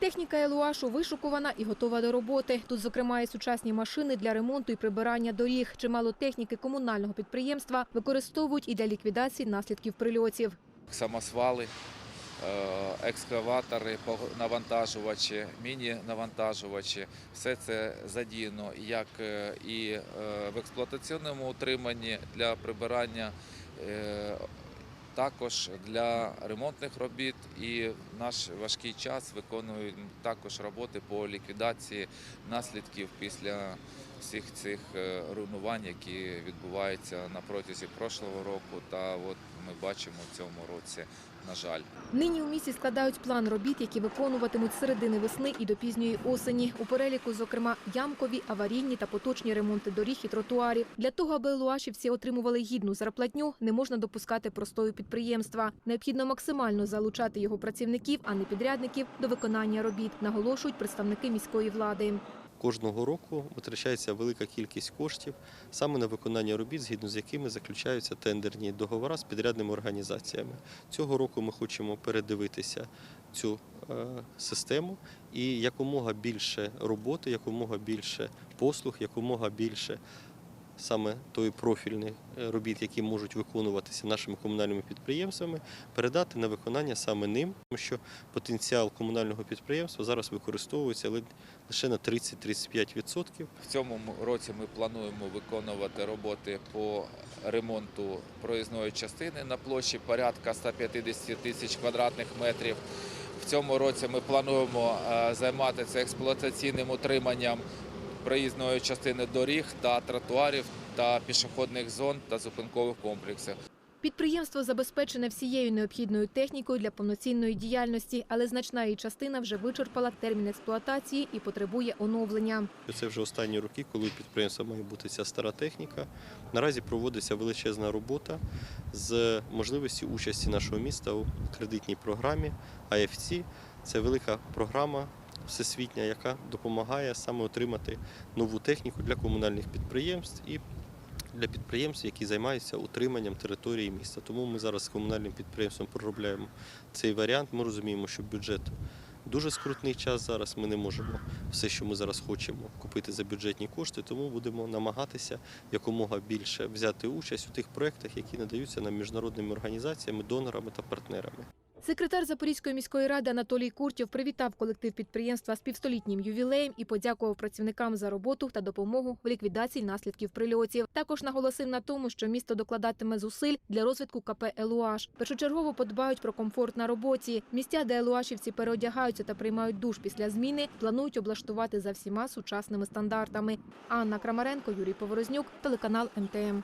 Техніка Елуашу вишукувана і готова до роботи. Тут, зокрема, і сучасні машини для ремонту і прибирання доріг. Чимало техніки комунального підприємства використовують і для ліквідації наслідків прильотів. самосвали, е, екскаватори, навантажувачі, міні-навантажувачі. Все це задіяно як е, і е, в експлуатаційному утриманні для прибирання, також для ремонтних робіт. І в наш важкий час виконуємо також роботи по ліквідації наслідків після всіх цих е, руйнувань, які відбуваються на протязі прошлого року, та от ми бачимо в цьому році, на жаль. Нині у місті складають план робіт, які виконуватимуть середини весни і до пізньої осені. У переліку, зокрема, ямкові, аварійні та поточні ремонти доріг і тротуарів. Для того, аби елуашівці отримували гідну зарплатню, не можна допускати простою підприємства. Необхідно максимально залучати його працівників, а не підрядників, до виконання робіт, наголошують представники міської влади. Кожного року витрачається велика кількість коштів саме на виконання робіт, згідно з якими заключаються тендерні договори з підрядними організаціями. Цього року ми хочемо передивитися цю е, систему і якомога більше роботи, якомога більше послуг, якомога більше саме тої профільної е, робіт, які можуть виконуватися нашими комунальними підприємствами, передати на виконання саме ним, тому що потенціал комунального підприємства зараз використовується ли- лише на 30-35%. В цьому році ми плануємо виконувати роботи по ремонту проїзної частини на площі порядка 150 тисяч квадратних метрів. В цьому році ми плануємо е, займатися експлуатаційним утриманням проїзної частини доріг та тротуарів та пішохідних зон та зупинкових комплексів. Підприємство забезпечене всією необхідною технікою для повноцінної діяльності, але значна її частина вже вичерпала термін експлуатації і потребує оновлення. Це вже останні роки, коли у підприємства має бути ця стара техніка. Наразі проводиться величезна робота з можливості участі нашого міста у кредитній програмі IFC. Це велика програма всесвітня, яка допомагає саме отримати нову техніку для комунальних підприємств і для підприємств, які займаються утриманням території міста. Тому ми зараз з комунальним підприємством проробляємо цей варіант. Ми розуміємо, що бюджет дуже скрутний час зараз. Ми не можемо все, що ми зараз хочемо купити за бюджетні кошти, тому будемо намагатися якомога більше взяти участь у тих проєктах, які надаються нам міжнародними організаціями, донорами та партнерами. Секретар Запорізької міської ради Анатолій Куртєв привітав колектив підприємства з півстолітнім ювілеєм і подякував працівникам за роботу та допомогу в ліквідації наслідків прильотів. Також наголосив на тому, що місто докладатиме зусиль для розвитку КП «Елуаш». Першочергово подбають про комфорт на роботі. Місця, де елуашівці переодягаються та приймають душ після зміни, планують облаштувати за всіма сучасними стандартами. Анна Крамаренко, Юрій Поворознюк, телеканал МТМ.